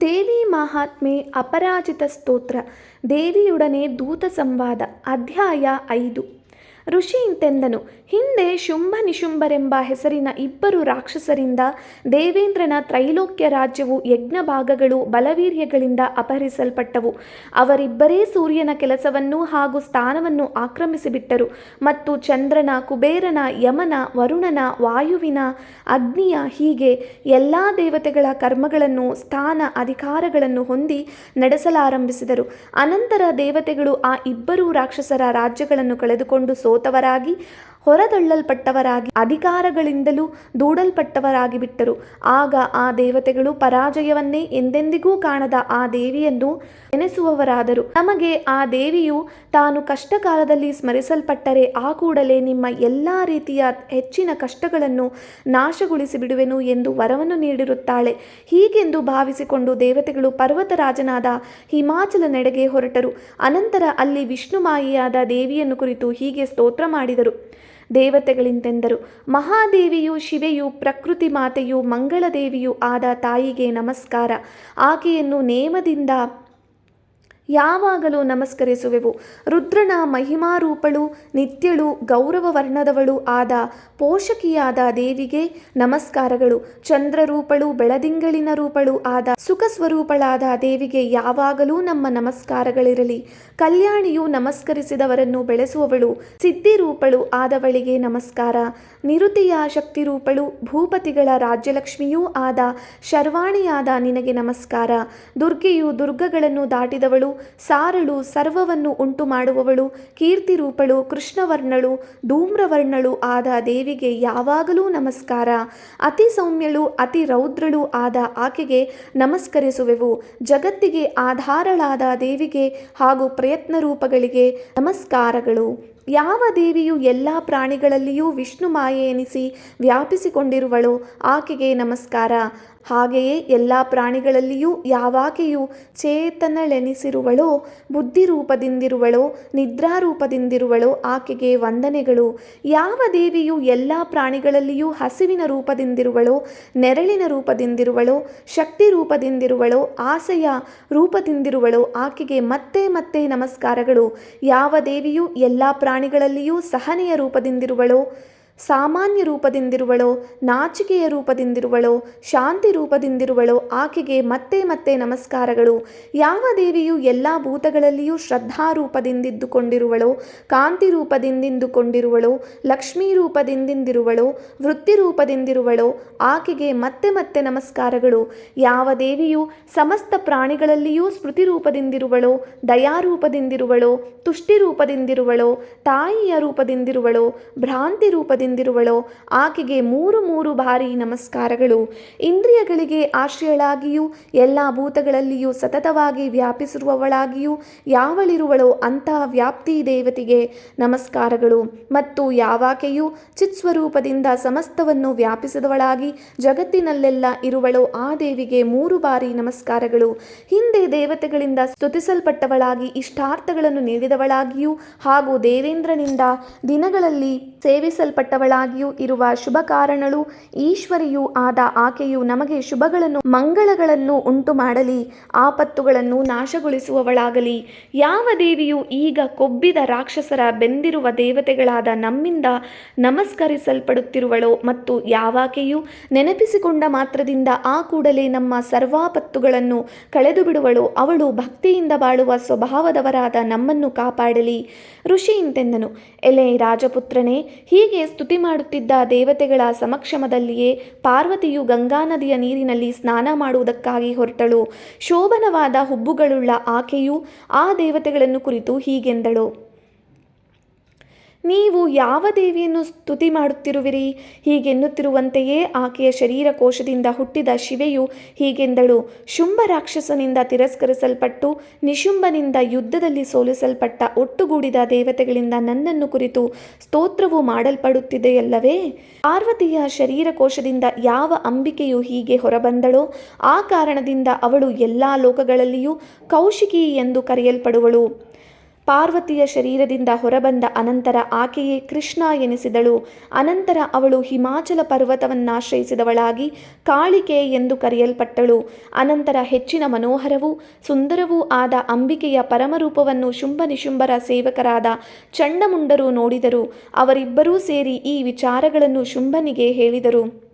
ದೇವಿ ಮಹಾತ್ಮೆ ಅಪರಾಜಿತ ಸ್ತೋತ್ರ. ದೇವಿಯೊಡನೆ ದೂತ ಸಂವಾದ ಅಧ್ಯಾಯ ಐದು. ಋಷಿ ಇಂತೆಂದನು, ಹಿಂದೆ ಶುಂಭ ನಿಶುಂಭರೆಂಬ ಹೆಸರಿನ ಇಬ್ಬರು ರಾಕ್ಷಸರಿಂದ ದೇವೇಂದ್ರನ ತ್ರೈಲೋಕ್ಯ ರಾಜ್ಯವು ಯಜ್ಞ ಭಾಗಗಳು ಬಲವೀರ್ಯಗಳಿಂದ ಅಪಹರಿಸಲ್ಪಟ್ಟವು. ಅವರಿಬ್ಬರೇ ಸೂರ್ಯನ ಕೆಲಸವನ್ನು ಹಾಗೂ ಸ್ಥಾನವನ್ನು ಆಕ್ರಮಿಸಿಬಿಟ್ಟರು ಮತ್ತು ಚಂದ್ರನ, ಕುಬೇರನ, ಯಮನ, ವರುಣನ, ವಾಯುವಿನ, ಅಗ್ನಿಯ ಹೀಗೆ ಎಲ್ಲ ದೇವತೆಗಳ ಕರ್ಮಗಳನ್ನು ಸ್ಥಾನ ಅಧಿಕಾರಗಳನ್ನು ಹೊಂದಿ ನಡೆಸಲಾರಂಭಿಸಿದರು. ಅನಂತರ ದೇವತೆಗಳು ಆ ಇಬ್ಬರು ರಾಕ್ಷಸರ ರಾಜ್ಯಗಳನ್ನು ಕಳೆದುಕೊಂಡು ಸೋತವರಾಗಿ ಹೊರದಳ್ಳಲ್ಪಟ್ಟವರಾಗಿ ಅಧಿಕಾರಗಳಿಂದಲೂ ದೂಡಲ್ಪಟ್ಟವರಾಗಿ ಬಿಟ್ಟರು ಆಗ ಆ ದೇವತೆಗಳು ಪರಾಜಯವನ್ನೇ ಎಂದೆಂದಿಗೂ ಕಾಣದ ಆ ದೇವಿಯನ್ನು ನೆನೆಸುವವರಾದರು ನಮಗೆ ಆ ದೇವಿಯು ತಾನು ಕಷ್ಟ ಕಾಲದಲ್ಲಿ ಸ್ಮರಿಸಲ್ಪಟ್ಟರೆ ಆ ಕೂಡಲೇ ನಿಮ್ಮ ಎಲ್ಲ ರೀತಿಯ ಹೆಚ್ಚಿನ ಕಷ್ಟಗಳನ್ನು ನಾಶಗೊಳಿಸಿ ಬಿಡುವೆನು ಎಂದು ವರವನ್ನು ನೀಡಿರುತ್ತಾಳೆ. ಹೀಗೆಂದು ಭಾವಿಸಿಕೊಂಡು ದೇವತೆಗಳು ಪರ್ವತರಾಜನಾದ ಹಿಮಾಚಲ ನೆಡೆಗೆ ಹೊರಟರು. ಅನಂತರ ಅಲ್ಲಿ ವಿಷ್ಣುಮಾಯಿಯಾದ ದೇವಿಯನ್ನು ಕುರಿತು ಹೀಗೆ ಸ್ತೋತ್ರ ಮಾಡಿದರು. ದೇವತೆಗಳಿಂತೆಂದರು. ಮಹಾದೇವಿಯು ಶಿವೆಯು ಪ್ರಕೃತಿ ಮಾತೆಯು ಮಂಗಳದೇವಿಯು ಆದ ತಾಯಿಗೆ ನಮಸ್ಕಾರ. ಆಕೆಯನ್ನು ನೇಮದಿಂದ ಯಾವಾಗಲೂ ನಮಸ್ಕರಿಸುವೆವು. ರುದ್ರನ ಮಹಿಮಾರೂಪಳು, ನಿತ್ಯಳು ಗೌರವ ವರ್ಣದವಳು ಆದ ಪೋಷಕಿಯಾದ ದೇವಿಗೆ ನಮಸ್ಕಾರಗಳು. ಚಂದ್ರರೂಪಳು, ಬೆಳದಿಂಗಳಿನ ರೂಪಳು ಆದ ಸುಖ ಸ್ವರೂಪಳಾದ ದೇವಿಗೆ ಯಾವಾಗಲೂ ನಮ್ಮ ನಮಸ್ಕಾರಗಳಿರಲಿ. ಕಲ್ಯಾಣಿಯು ನಮಸ್ಕರಿಸಿದವರನ್ನು ಬೆಳೆಸುವವಳು, ಸಿದ್ಧಿರೂಪಳು ಆದವಳಿಗೆ ನಮಸ್ಕಾರ. ನಿರುತಿಯ ಶಕ್ತಿರೂಪಳು, ಭೂಪತಿಗಳ ರಾಜ್ಯಲಕ್ಷ್ಮಿಯೂ ಆದ ಶರ್ವಾಣಿಯಾದ ನಿನಗೆ ನಮಸ್ಕಾರ. ದುರ್ಗೆಯು ದುರ್ಗಗಳನ್ನು ದಾಟಿದವಳು ಸಾರಳು ಸರ್ವವನ್ನು ಉಂಟು ಮಾಡುವವಳು ಕೀರ್ತಿರೂಪಳು, ಕೃಷ್ಣವರ್ಣಳು, ಧೂಮ್ರವರ್ಣಳು ಆದ ದೇವಿಗೆ ಯಾವಾಗಲೂ ನಮಸ್ಕಾರ. ಅತಿ ಸೌಮ್ಯಳು, ಅತಿ ರೌದ್ರಳು ಆದ ಆಕೆಗೆ ನಮಸ್ಕರಿಸುವೆವು. ಜಗತ್ತಿಗೆ ಆಧಾರಳಾದ ದೇವಿಗೆ ಹಾಗೂ ಪ್ರಯತ್ನ ರೂಪಗಳಿಗೆ ನಮಸ್ಕಾರಗಳು. ಯಾವ ದೇವಿಯು ಎಲ್ಲ ಪ್ರಾಣಿಗಳಲ್ಲಿಯೂ ವಿಷ್ಣು ಮಾಯೆ ಎನಿಸಿ ವ್ಯಾಪಿಸಿಕೊಂಡಿರುವಳೋ, ಆಕೆಗೆ ನಮಸ್ಕಾರ. ಹಾಗೆಯೇ ಎಲ್ಲ ಪ್ರಾಣಿಗಳಲ್ಲಿಯೂ ಯಾವಾಕೆಯು ಚೇತನಳೆನಿಸಿರುವಳೋ ನಿದ್ರಾ ನಿದ್ರಾರೂಪದಿಂದಿರುವಳೋ, ಆಕೆಗೆ ವಂದನೆಗಳು. ಯಾವ ದೇವಿಯು ಎಲ್ಲ ಪ್ರಾಣಿಗಳಲ್ಲಿಯೂ ಹಸಿವಿನ ರೂಪದಿಂದಿರುವಳೋ, ನೆರಳಿನ ರೂಪದಿಂದಿರುವಳೋ, ಶಕ್ತಿ ರೂಪದಿಂದಿರುವಳೋ, ಆಸೆಯ ರೂಪದಿಂದಿರುವಳೋ, ಆಕೆಗೆ ಮತ್ತೆ ಮತ್ತೆ ನಮಸ್ಕಾರಗಳು. ಯಾವ ದೇವಿಯು ಎಲ್ಲ ಪ್ರಾಣಿಗಳಲ್ಲಿಯೂ ಸಹನೆಯ ರೂಪದಿಂದಿರುವಳೋ. ಸಾಮಾನ್ಯ ರೂಪದಿಂದಿರುವಳೋ, ನಾಚಿಕೆಯ ರೂಪದಿಂದಿರುವಳೋ, ಶಾಂತಿ ರೂಪದಿಂದಿರುವಳೋ, ಆಕೆಗೆ ಮತ್ತೆ ಮತ್ತೆ ನಮಸ್ಕಾರಗಳು. ಯಾವ ದೇವಿಯು ಎಲ್ಲ ಭೂತಗಳಲ್ಲಿಯೂ ಶ್ರದ್ಧಾರೂಪದಿಂದಿದ್ದುಕೊಂಡಿರುವಳೋ ಕಾಂತಿ ರೂಪದಿಂದಿಂದುಕೊಂಡಿರುವಳೋ ಲಕ್ಷ್ಮೀ ರೂಪದಿಂದಿಂದಿರುವಳೋ ವೃತ್ತಿ ರೂಪದಿಂದಿರುವಳೋ, ಆಕೆಗೆ ಮತ್ತೆ ಮತ್ತೆ ನಮಸ್ಕಾರಗಳು. ಯಾವ ದೇವಿಯು ಸಮಸ್ತ ಪ್ರಾಣಿಗಳಲ್ಲಿಯೂ ಸ್ಮೃತಿ ರೂಪದಿಂದಿರುವಳೋ ದಯಾರೂಪದಿಂದಿರುವಳೋ ತುಷ್ಟಿ ರೂಪದಿಂದಿರುವಳೋ, ತಾಯಿಯ ರೂಪದಿಂದಿರುವಳೋ, ಭ್ರಾಂತಿ ರೂಪದಿಂದಿರುವಳೋ ಆಕೆಗೆ ಮೂರು ಮೂರು ಬಾರಿ ನಮಸ್ಕಾರಗಳು. ಇಂದ್ರಿಯಗಳಿಗೆ ಆಶ್ರಯಳಾಗಿಯೂ, ಎಲ್ಲ ಭೂತಗಳಲ್ಲಿಯೂ ಸತತವಾಗಿ ವ್ಯಾಪಿಸಿರುವವಳಾಗಿಯೂ, ಯಾವಳಿರುವಳೋ ಅಂತಹ ವ್ಯಾಪ್ತಿ ದೇವತೆಗೆ ನಮಸ್ಕಾರಗಳು. ಮತ್ತು ಯಾವಾಕೆಯೂ ಚಿತ್ಸ್ವರೂಪದಿಂದ ಸಮಸ್ತವನ್ನು ವ್ಯಾಪಿಸಿದವಳಾಗಿ ಜಗತ್ತಿನಲ್ಲೆಲ್ಲ ಇರುವಳೋ, ಆ ದೇವಿಗೆ ಮೂರು ಬಾರಿ ನಮಸ್ಕಾರಗಳು. ಹಿಂದೆ ದೇವತೆಗಳಿಂದ ಸ್ತುತಿಸಲ್ಪಟ್ಟವಳಾಗಿ, ಇಷ್ಟಾರ್ಥಗಳನ್ನು ನೀಡಿದವಳಾಗಿಯೂ ಹಾಗೂ ದೇವೇಂದ್ರನಿಂದ ದಿನಗಳಲ್ಲಿ ಸೇವಿಸಲ್ಪಟ್ಟವಳಾಗಿಯೂ ಇರುವ ಶುಭ ಕಾರಣಳು ಈಶ್ವರಿಯೂ ಆದ ಆಕೆಯು ನಮಗೆ ಶುಭಗಳನ್ನು, ಮಂಗಳಗಳನ್ನು ಉಂಟು ಮಾಡಲಿ ಆಪತ್ತುಗಳನ್ನು ನಾಶಗೊಳಿಸುವವಳಾಗಲಿ. ಯಾವ ದೇವಿಯು ಈಗ ಕೊಬ್ಬಿದ ರಾಕ್ಷಸರ ಬೆಂದಿರುವ ದೇವತೆಗಳಾದ ನಮ್ಮಿಂದ ನಮಸ್ಕರಿಸಲ್ಪಡುತ್ತಿರುವಳೋ ಮತ್ತು ಯಾವಾಕೆಯು ನೆನಪಿಸಿಕೊಂಡ ಮಾತ್ರದಿಂದ ಆ ಕೂಡಲೇ ನಮ್ಮ ಸರ್ವಾಪತ್ತುಗಳನ್ನು ಕಳೆದು ಬಿಡುವಳು ಅವಳು ಭಕ್ತಿಯಿಂದ ಬಾಳುವ ಸ್ವಭಾವದವರಾದ ನಮ್ಮನ್ನು ಕಾಪಾಡಲಿ. ಋಷಿ ಇಂತೆಂದನು, ಎಲೆ ರಾಜಪುತ್ರನೇ, ಹೀಗೆ ಸ್ತುತಿ ಮಾಡುತ್ತಿದ್ದ ದೇವತೆಗಳ ಸಮಕ್ಷಮದಲ್ಲಿಯೇ ಪಾರ್ವತಿಯು ಗಂಗಾ ನದಿಯ ನೀರಿನಲ್ಲಿ ಸ್ನಾನ ಮಾಡುವುದಕ್ಕಾಗಿ ಹೊರಟಳು. ಶೋಭನವಾದ ಹುಬ್ಬುಗಳುಳ್ಳ ಆಕೆಯು ಆ ದೇವತೆಗಳನ್ನು ಕುರಿತು ಹೀಗೆಂದಳು. ನೀವು ಯಾವ ದೇವಿಯನ್ನು ಸ್ತುತಿ ಮಾಡುತ್ತಿರುವಿರಿ? ಹೀಗೆನ್ನುತ್ತಿರುವಂತೆಯೇ ಆಕೆಯ ಶರೀರ ಕೋಶದಿಂದ ಹುಟ್ಟಿದ ಶಿವೆಯು ಹೀಗೆಂದಳು. ಶುಂಭ ರಾಕ್ಷಸನಿಂದ ತಿರಸ್ಕರಿಸಲ್ಪಟ್ಟು, ನಿಶುಂಭನಿಂದ ಯುದ್ಧದಲ್ಲಿ ಸೋಲಿಸಲ್ಪಟ್ಟ ಒಟ್ಟುಗೂಡಿದ ದೇವತೆಗಳಿಂದ ನನ್ನನ್ನು ಕುರಿತು ಸ್ತೋತ್ರವು ಮಾಡಲ್ಪಡುತ್ತಿದೆಯಲ್ಲವೇ? ಪಾರ್ವತಿಯ ಶರೀರ ಕೋಶದಿಂದ ಯಾವ ಅಂಬಿಕೆಯು ಹೀಗೆ ಹೊರಬಂದಳೋ, ಆ ಕಾರಣದಿಂದ ಅವಳು ಎಲ್ಲ ಲೋಕಗಳಲ್ಲಿಯೂ ಕೌಶಿಕಿ ಎಂದು ಕರೆಯಲ್ಪಡುವಳು. ಪಾರ್ವತಿಯ ಶರೀರದಿಂದ ಹೊರಬಂದ ಅನಂತರ ಆಕೆಯೇ ಕೃಷ್ಣ ಎನಿಸಿದಳು. ಅನಂತರ ಅವಳು ಹಿಮಾಚಲ ಪರ್ವತವನ್ನಾಶ್ರಯಿಸಿದವಳಾಗಿ ಕಾಳಿಕೆ ಎಂದು ಕರೆಯಲ್ಪಟ್ಟಳು. ಅನಂತರ ಹೆಚ್ಚಿನ ಮನೋಹರವೂ, ಸುಂದರವೂ ಆದ ಅಂಬಿಕೆಯ ಪರಮರೂಪವನ್ನು ಶುಂಭ ನಿಶುಂಭರ ಸೇವಕರಾದ ಚಂಡಮುಂಡರು ನೋಡಿದರು. ಅವರಿಬ್ಬರೂ ಸೇರಿ ಈ ವಿಚಾರಗಳನ್ನು ಶುಂಭನಿಗೆ ಹೇಳಿದರು.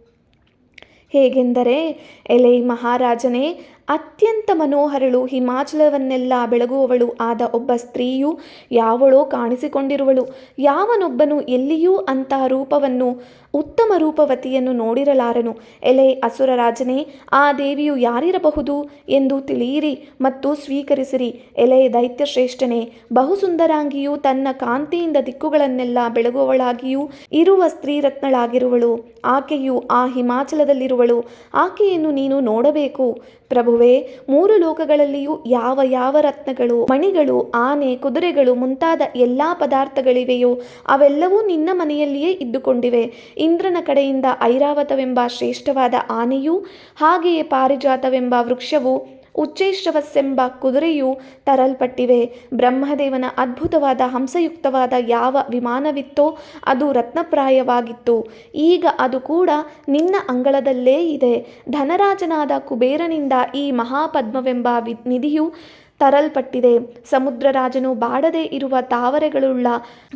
ಹೇಗೆಂದರೆ, ಎಲೆ ಮಹಾರಾಜನೇ ಅತ್ಯಂತ ಮನೋಹರಳು ಹಿಮಾಚಲವನ್ನೆಲ್ಲ ಬೆಳಗುವವಳು ಆದ ಒಬ್ಬ ಸ್ತ್ರೀಯು ಯಾವಳೋ ಕಾಣಿಸಿಕೊಂಡಿರುವಳು. ಯಾವನೊಬ್ಬನು ಎಲ್ಲಿಯೂ ಅಂತಹ ರೂಪವನ್ನು, ಉತ್ತಮ ರೂಪವತಿಯನ್ನು ನೋಡಿರಲಾರನು. ಎಲೆ ಅಸುರರಾಜನೇ ಆ ದೇವಿಯು ಯಾರಿರಬಹುದು ಎಂದು ತಿಳಿಯಿರಿ ಮತ್ತು ಸ್ವೀಕರಿಸಿರಿ. ಎಲೆ ದೈತ್ಯಶ್ರೇಷ್ಠನೇ, ಬಹುಸುಂದರಾಂಗಿಯು ತನ್ನ ಕಾಂತಿಯಿಂದ ದಿಕ್ಕುಗಳನ್ನೆಲ್ಲ ಬೆಳಗುವವಳಾಗಿಯೂ ಇರುವ ಸ್ತ್ರೀರತ್ನಳಾಗಿರುವಳು. ಆಕೆಯು ಆ ಹಿಮಾಚಲದಲ್ಲಿರುವಳು. ಆಕೆಯನ್ನು ನೀನು ನೋಡಬೇಕು. ಪ್ರಭುವೇ, ಮೂರು ಲೋಕಗಳಲ್ಲಿಯೂ ಯಾವ ಯಾವ ರತ್ನಗಳು, ಮಣಿಗಳು, ಆನೆ, ಕುದುರೆಗಳು ಮುಂತಾದ ಎಲ್ಲ ಪದಾರ್ಥಗಳಿವೆಯೋ ಅವೆಲ್ಲವೂ ನಿನ್ನ ಮನೆಯಲ್ಲಿಯೇ ಇದ್ದುಕೊಂಡಿವೆ. ಇಂದ್ರನ ಕಡೆಯಿಂದ ಐರಾವತವೆಂಬ ಶ್ರೇಷ್ಠವಾದ ಆನೆಯೂ ಹಾಗೆಯೇ ಪಾರಿಜಾತವೆಂಬ ವೃಕ್ಷವು ಉಚ್ಚೈಶ್ರವಸ್ಸೆಂಬ ಕುದುರೆಯು ತರಲ್ಪಟ್ಟಿವೆ. ಬ್ರಹ್ಮದೇವನ ಅದ್ಭುತವಾದ ಹಂಸಯುಕ್ತವಾದ ಯಾವ ವಿಮಾನವಿತ್ತೋ ಅದು ರತ್ನಪ್ರಾಯವಾಗಿತ್ತು. ಈಗ ಅದು ಕೂಡ ನಿನ್ನ ಅಂಗಳದಲ್ಲೇ ಇದೆ. ಧನರಾಜನಾದ ಕುಬೇರನಿಂದ ಈ ಮಹಾಪದ್ಮವೆಂಬ ನಿಧಿಯು ತರಲ್ಪಟ್ಟಿದೆ. ಸಮುದ್ರರಾಜನು ಬಾಡದೆ ಇರುವ ತಾವರೆಗಳುಳ್ಳ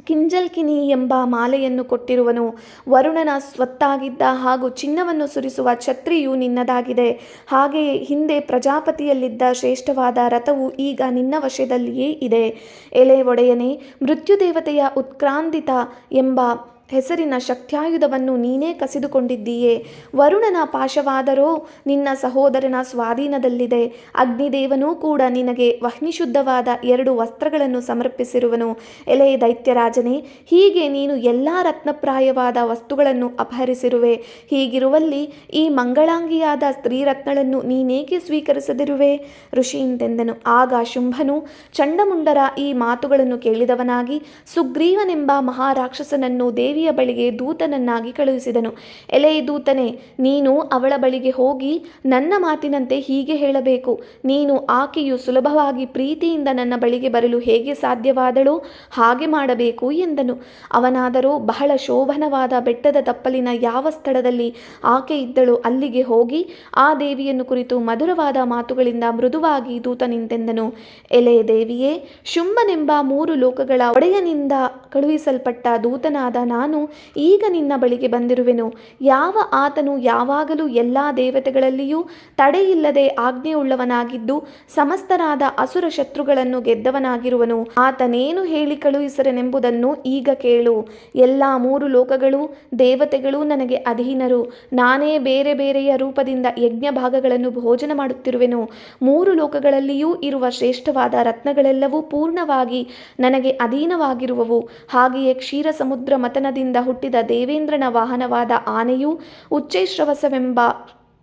ಕಿಂಜಲ್ಕಿನಿ ಎಂಬ ಮಾಲೆಯನ್ನು ಕೊಟ್ಟಿರುವನು. ವರುಣನ ಸ್ವತ್ತಾಗಿದ್ದ ಹಾಗೂ ಚಿನ್ನವನ್ನು ಸುರಿಸುವ ಛತ್ರಿಯು ನಿನ್ನದಾಗಿದೆ. ಹಾಗೆಯೇ ಹಿಂದೆ ಪ್ರಜಾಪತಿಯಲ್ಲಿದ್ದ ಶ್ರೇಷ್ಠವಾದ ರಥವು ಈಗ ನಿನ್ನ ವಶದಲ್ಲಿಯೇ ಇದೆ. ಎಲೆ ಒಡೆಯನೇ, ಮೃತ್ಯುದೇವತೆಯ ಉತ್ಕ್ರಾಂತಿತ ಎಂಬ ಹೆಸರಿನ ಶಕ್ತ್ಯಾಯುಧವನ್ನು ನೀನೇ ಕಸಿದುಕೊಂಡಿದ್ದೀಯೇ. ವರುಣನ ಪಾಶವಾದರೋ ನಿನ್ನ ಸಹೋದರನ ಸ್ವಾಧೀನದಲ್ಲಿದೆ. ಅಗ್ನಿದೇವನೂ ಕೂಡ ನಿನಗೆ ವಹ್ನಿಶುದ್ಧವಾದ ಎರಡು ವಸ್ತ್ರಗಳನ್ನು ಸಮರ್ಪಿಸಿರುವನು. ಎಲೆ ದೈತ್ಯರಾಜನೇ, ಹೀಗೆ ನೀನು ಎಲ್ಲ ರತ್ನಪ್ರಾಯವಾದ ವಸ್ತುಗಳನ್ನು ಅಪಹರಿಸಿರುವೆ. ಹೀಗಿರುವಲ್ಲಿ ಈ ಮಂಗಳಾಂಗಿಯಾದ ಸ್ತ್ರೀರತ್ನಗಳನ್ನು ನೀನೇಕೆ ಸ್ವೀಕರಿಸದಿರುವೆ? ಋಷಿಯಿಂದೆಂದನು ಆಗ ಶುಂಭನು, ಚಂಡಮುಂಡರ ಈ ಮಾತುಗಳನ್ನು ಕೇಳಿದವನಾಗಿ, ಸುಗ್ರೀವನೆಂಬ ಮಹಾರಾಕ್ಷಸನನ್ನು ದೇವಿಯ ಬಳಿಗೆ ದೂತನನ್ನಾಗಿ ಕಳುಹಿಸಿದನು. ಎಲೆಯ ದೂತನೇ, ನೀನು ಅವಳ ಬಳಿಗೆ ಹೋಗಿ ನನ್ನ ಮಾತಿನಂತೆ ಹೀಗೆ ಹೇಳಬೇಕು. ನೀನು ಆಕೆಯು ಸುಲಭವಾಗಿ ಪ್ರೀತಿಯಿಂದ ನನ್ನ ಬಳಿಗೆ ಬರಲು ಹೇಗೆ ಸಾಧ್ಯವಾದಳೋ? ಹಾಗೆ ಮಾಡಬೇಕು ಎಂದನು. ಅವನಾದರೂ ಬಹಳ ಶೋಭನವಾದ ಬೆಟ್ಟದ ತಪ್ಪಲಿನ ಯಾವ ಸ್ಥಳದಲ್ಲಿ ಆಕೆ ಇದ್ದಳು ಅಲ್ಲಿಗೆ ಹೋಗಿ ಆ ದೇವಿಯನ್ನು ಕುರಿತು ಮಧುರವಾದ ಮಾತುಗಳಿಂದ ಮೃದುವಾಗಿ ದೂತ ನಿಂತೆಂದನು ಎಲೆ ದೇವಿಯೇ, ಶುಂಭನೆಂಬ ಮೂರು ಲೋಕಗಳ ಒಡೆಯನಿಂದ ಕಳುಹಿಸಲ್ಪಟ್ಟ ದೂತನಾದ ನಾನು ಈಗ ನಿನ್ನ ಬಳಿಗೆ ಬಂದಿರುವೆನು. ಯಾವ ಆತನು ಯಾವಾಗಲೂ ಎಲ್ಲ ದೇವತೆಗಳಲ್ಲಿಯೂ ತಡೆಯಿಲ್ಲದೆ ಆಜ್ಞೆಯುಳ್ಳವನಾಗಿದ್ದು ಸಮಸ್ತರಾದ ಅಸುರ ಶತ್ರುಗಳನ್ನು ಗೆದ್ದವನಾಗಿರುವನು. ಆತನೇನು ಹೇಳಿ ಕಳುಹಿಸರೆನೆಂಬುದನ್ನು ಈಗ ಕೇಳು. ಎಲ್ಲ ಮೂರು ಲೋಕಗಳು ದೇವತೆಗಳು ನನಗೆ ಅಧೀನರು. ನಾನೇ ಬೇರೆ ಬೇರೆಯ ರೂಪದಿಂದ ಯಜ್ಞ ಭಾಗಗಳನ್ನು ಭೋಜನ ಮಾಡುತ್ತಿರುವೆನು. ಮೂರು ಲೋಕಗಳಲ್ಲಿಯೂ ಇರುವ ಶ್ರೇಷ್ಠವಾದ ರತ್ನಗಳೆಲ್ಲವೂ ಪೂರ್ಣವಾಗಿ ನನಗೆ ಅಧೀನವಾಗಿರುವವು. ಹಾಗೆಯೇ ಕ್ಷೀರ ಸಮುದ್ರ ಮತನದಿಂದ ಹುಟ್ಟಿದ ದೇವೇಂದ್ರನ ವಾಹನವಾದ ಆನೆಯು ಉಚ್ಚೈಶ್ರವಸವೆಂಬ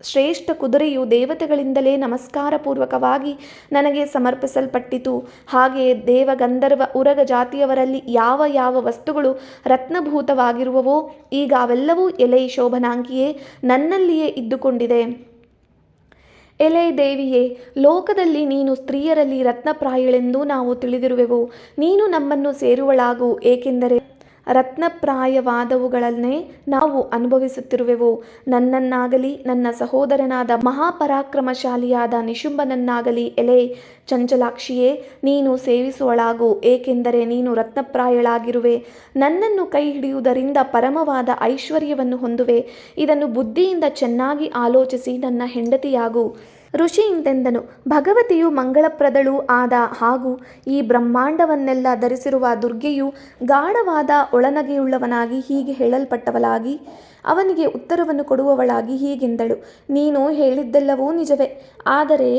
ಶ್ರೇಷ್ಠ ಕುದುರೆಯು ದೇವತೆಗಳಿಂದಲೇ ನಮಸ್ಕಾರ ಪೂರ್ವಕವಾಗಿ ನನಗೆ ಸಮರ್ಪಿಸಲ್ಪಟ್ಟಿತು. ಹಾಗೆಯೇ ದೇವಗಂಧರ್ವ ಉರಗ ಜಾತಿಯವರಲ್ಲಿ ಯಾವ ಯಾವ ವಸ್ತುಗಳು ರತ್ನಭೂತವಾಗಿರುವವೋ, ಈಗ ಅವೆಲ್ಲವೂ ಎಲೆ ಶೋಭನಾಂಕಿಯೇ, ನನ್ನಲ್ಲಿಯೇ ಇದ್ದುಕೊಂಡಿದೆ. ಎಲೆ ದೇವಿಯೇ, ಲೋಕದಲ್ಲಿ ನೀನು ಸ್ತ್ರೀಯರಲ್ಲಿ ರತ್ನಪ್ರಾಯಳೆಂದು ನಾವು ತಿಳಿದಿರುವೆವು. ನೀನು ನಮ್ಮನ್ನು ಸೇರುವಳಾಗು, ಏಕೆಂದರೆ ರತ್ನಪ್ರಾಯವಾದವುಗಳನ್ನೇ ನಾವು ಅನುಭವಿಸುತ್ತಿರುವೆವು. ನನ್ನನ್ನಾಗಲಿ, ನನ್ನ ಸಹೋದರನಾದ ಮಹಾಪರಾಕ್ರಮಶಾಲಿಯಾದ ನಿಶುಂಬನನ್ನಾಗಲಿ ಎಲೆ ಚಂಚಲಾಕ್ಷಿಯೇ, ನೀನು ಸೇವಿಸುವಳಾಗು, ಏಕೆಂದರೆ ನೀನು ರತ್ನಪ್ರಾಯಳಾಗಿರುವೆ. ನನ್ನನ್ನು ಕೈ ಹಿಡಿಯುವುದರಿಂದ ಪರಮವಾದ ಐಶ್ವರ್ಯವನ್ನು ಹೊಂದುವೆ. ಇದನ್ನು ಬುದ್ಧಿಯಿಂದ ಚೆನ್ನಾಗಿ ಆಲೋಚಿಸಿ ನನ್ನ ಹೆಂಡತಿಯಾಗು. ಋಷಿ ಇಂತೆಂದನು ಭಗವತಿಯು ಮಂಗಳಪ್ರದಳು ಆದ ಹಾಗೂ ಈ ಬ್ರಹ್ಮಾಂಡವನ್ನೆಲ್ಲ ಧರಿಸಿರುವ ದುರ್ಗೆಯು ಗಾಢವಾದ ಒಳನಗೆಯುಳ್ಳವನಾಗಿ ಹೀಗೆ ಹೇಳಲ್ಪಟ್ಟವಳಾಗಿ, ಅವನಿಗೆ ಉತ್ತರವನ್ನು ಕೊಡುವವಳಾಗಿ ಹೀಗೆಂದಳು. ನೀನು ಹೇಳಿದ್ದೆಲ್ಲವೂ ನಿಜವೇ. ಆದರೆ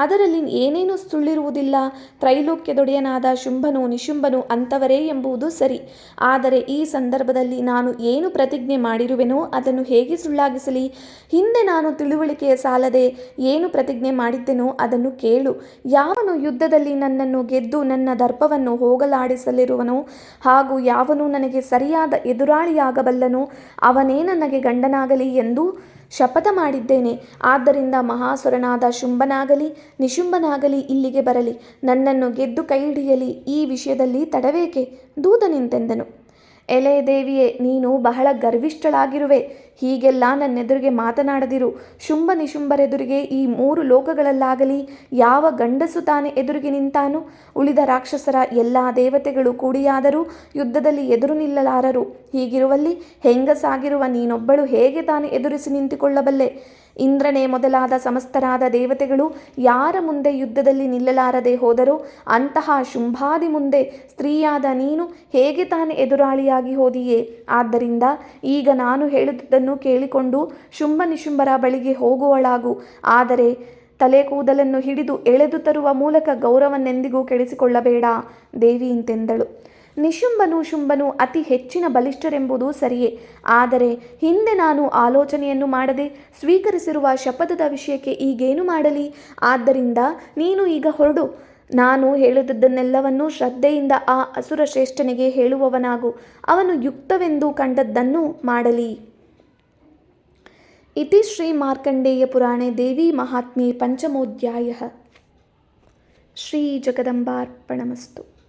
ಅದರಲ್ಲಿ ಏನೇನೂ ಸುಳ್ಳಿರುವುದಿಲ್ಲ. ತ್ರೈಲೋಕ್ಯದೊಡೆಯನಾದ ಶುಂಭನು ನಿಶುಂಭನು ಅಂಥವರೇ ಎಂಬುದು ಸರಿ. ಆದರೆ ಈ ಸಂದರ್ಭದಲ್ಲಿ ನಾನು ಏನು ಪ್ರತಿಜ್ಞೆ ಮಾಡಿರುವೆನೋ ಅದನ್ನು ಹೇಗೆ ಸುಳ್ಳಾಗಿಸಲಿ? ಹಿಂದೆ ನಾನು ತಿಳುವಳಿಕೆಯ ಸಾಲದೆ ಏನು ಪ್ರತಿಜ್ಞೆ ಮಾಡಿದ್ದೆನೋ ಅದನ್ನು ಕೇಳು. ಯಾವನು ಯುದ್ಧದಲ್ಲಿ ನನ್ನನ್ನು ಗೆದ್ದು ನನ್ನ ದರ್ಪವನ್ನು ಹೋಗಲಾಡಿಸಲಿರುವನೋ ಹಾಗೂ ಯಾವನು ನನಗೆ ಸರಿಯಾದ ಎದುರಾಳಿಯಾಗಬಲ್ಲನೋ ಅವನೇ ನನಗೆ ಗಂಡನಾಗಲಿ ಎಂದು ಶಪಥ ಮಾಡಿದ್ದೇನೆ. ಆದ್ದರಿಂದ ಮಹಾಸುರನಾದ ಶುಂಭನಾಗಲಿ, ನಿಶುಂಭನಾಗಲಿ ಇಲ್ಲಿಗೆ ಬರಲಿ. ನನ್ನನ್ನು ಗೆದ್ದು ಕೈ ಹಿಡಿಯಲಿ. ಈ ವಿಷಯದಲ್ಲಿ ತಡವೇಕೆ? ದೂತ ನಿಂತೆಂದನು. ಎಲೆ ದೇವಿಯೇ, ನೀನು ಬಹಳ ಗರ್ವಿಷ್ಠಳಾಗಿರುವೆ. ಹೀಗೆಲ್ಲ ನನ್ನೆದುರಿಗೆ ಮಾತನಾಡದಿರು. ಶುಂಭ ನಿಶುಂಭರೆದುರಿಗೆ ಈ ಮೂರು ಲೋಕಗಳಲ್ಲಾಗಲಿ ಯಾವ ಗಂಡಸು ತಾನೇ ಎದುರಿಗೆ ನಿಂತಾನು? ಉಳಿದ ರಾಕ್ಷಸರ ಎಲ್ಲ ದೇವತೆಗಳು ಕೂಡಿಯಾದರೂ ಯುದ್ಧದಲ್ಲಿ ಎದುರು ನಿಲ್ಲಲಾರರು. ಹೀಗಿರುವಲ್ಲಿ ಹೆಂಗಸಾಗಿರುವ ನೀನೊಬ್ಬಳು ಹೇಗೆ ತಾನೇ ಎದುರಿಸಿ ನಿಂತುಕೊಳ್ಳಬಲ್ಲೆ? ಇಂದ್ರನೇ ಮೊದಲಾದ ಸಮಸ್ತರಾದ ದೇವತೆಗಳು ಯಾರ ಮುಂದೆ ಯುದ್ಧದಲ್ಲಿ ನಿಲ್ಲಲಾರದೆ ಹೋದರೋ ಅಂತಹ ಶುಂಭಾದಿ ಮುಂದೆ ಸ್ತ್ರೀಯಾದ ನೀನು ಹೇಗೆ ತಾನೇ ಎದುರಾಳಿಯಾಗಿ ಹೋದಿಯೇ? ಆದ್ದರಿಂದ ಈಗ ನಾನು ಹೇಳುವುದನ್ನು ಕೇಳಿಕೊಂಡು ಶುಂಭ ನಿಶುಂಭರ ಬಳಿಗೆ ಹೋಗುವಳಾಗು. ಆದರೆ ತಲೆ ಕೂದಲನ್ನು ಹಿಡಿದು ಎಳೆದು ತರುವ ಮೂಲಕ ಗೌರವನ್ನೆಂದಿಗೂ ಕೆಡಿಸಿಕೊಳ್ಳಬೇಡ, ದೇವಿ ಇಂತೆಂದಳು. ನಿಶುಂಬನು ಶುಂಭನು ಅತಿ ಹೆಚ್ಚಿನ ಬಲಿಷ್ಠರೆಂಬುದು ಸರಿಯೇ. ಆದರೆ ಹಿಂದೆ ನಾನು ಆಲೋಚನೆಯನ್ನು ಮಾಡದೆ ಸ್ವೀಕರಿಸಿರುವ ಶಪಥದ ವಿಷಯಕ್ಕೆ ಈಗೇನು ಮಾಡಲಿ? ಆದ್ದರಿಂದ ನೀನು ಈಗ ಹೊರಡು. ನಾನು ಹೇಳಿದದ್ದನ್ನೆಲ್ಲವನ್ನೂ ಶ್ರದ್ಧೆಯಿಂದ ಆ ಅಸುರ ಶ್ರೇಷ್ಠನಿಗೆ ಹೇಳುವವನಾಗು. ಅವನು ಯುಕ್ತವೆಂದು ಕಂಡದ್ದನ್ನು ಮಾಡಲಿ. ಇತಿ ಶ್ರೀ ಮಾರ್ಕಂಡೇಯ ಪುರಾಣೆ ದೇವಿ ಮಹಾತ್ಮೆ ಪಂಚಮೋಧ್ಯಾಯ. ಶ್ರೀ ಜಗದಂಬಾರ್ಪಣಮಸ್ತು.